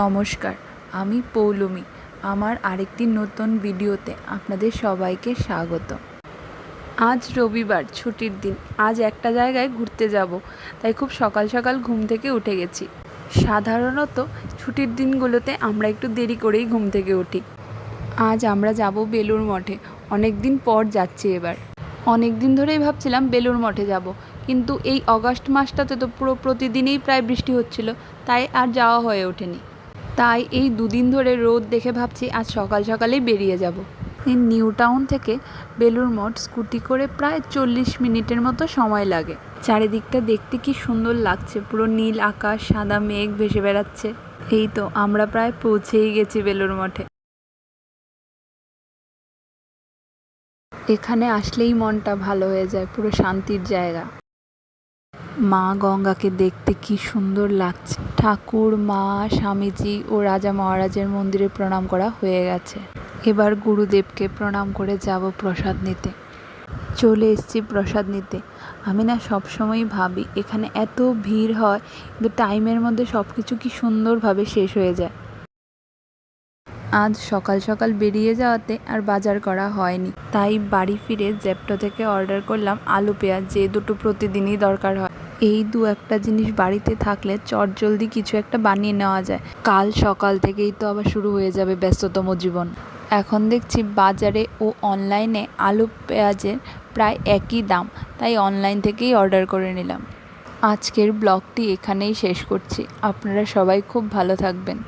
নমস্কার, আমি পৌলমি। আমার আরেকটি নতুন ভিডিওতে আপনাদের সবাইকে স্বাগত। আজ রবিবার, ছুটির দিন। আজ একটা জায়গায় ঘুরতে যাব, তাই খুব সকাল সকাল ঘুম থেকে উঠে গেছি। সাধারণত ছুটির দিনগুলোতে আমরা একটু দেরি করেই ঘুম থেকে উঠি। আজ আমরা যাব বেলুর মঠে। অনেক দিন পর যাচ্ছি এবার। অনেক দিন ধরেই ভাবছিলাম বেলুর মঠে যাব, কিন্তু এই অগাস্ট মাসটাতে তো পুরো প্রতিদিনেই প্রায় বৃষ্টি হচ্ছিল, তাই আর যাওয়া হয়ে ওঠেনি। তাই এই দুদিন ধরে রোদ দেখে ভাবছি আজ সকাল সকালেই বেরিয়ে যাব। নিউ টাউন থেকে বেলুর মঠ স্কুটি করে প্রায় চল্লিশ মিনিটের মতো সময় লাগে। চারিদিকটা দেখতে কি সুন্দর লাগছে, পুরো নীল আকাশ, সাদা মেঘ ভেসে বেড়াচ্ছে। এই তো আমরা প্রায় পৌঁছেই গেছি বেলুর মঠে। এখানে আসলেই মনটা ভালো হয়ে যায়, পুরো শান্তির জায়গা। মা গঙ্গাকে দেখতে কি সুন্দর লাগছে। ঠাকুর, মা, স্বামীজি ও রাজা মহারাজের মন্দিরে প্রণাম করা হয়ে গেছে। এবার গুরুদেবকে প্রণাম করে যাব প্রসাদ নিতে। চলে এসেছি প্রসাদ নিতে। আমি না সবসময় ভাবি, এখানে এত ভিড় হয়, কিন্তু টাইমের মধ্যে সব কিছু কি সুন্দরভাবে শেষ হয়ে যায়। আজ সকাল সকাল বেরিয়ে যাওয়াতে আর বাজার করা হয়নি। তাই বাড়ি ফিরে জ্যাপটো থেকে অর্ডার করলাম আলু পেঁয়াজ, যে দুটো প্রতিদিনই দরকার হয়। এই দু একটা জিনিস বাড়িতে থাকলে চট জলদি কিছু একটা বানিয়ে নেওয়া যায়। কাল সকাল থেকেই তো আবার শুরু হয়ে যাবে ব্যস্ততম জীবন। এখন দেখছি বাজারে ও অনলাইনে আলু পেঁয়াজের প্রায় একই দাম, তাই অনলাইন থেকেই অর্ডার করে নিলাম। আজকের ব্লগটি এখানেই শেষ করছি। আপনারা সবাই খুব ভালো থাকবেন।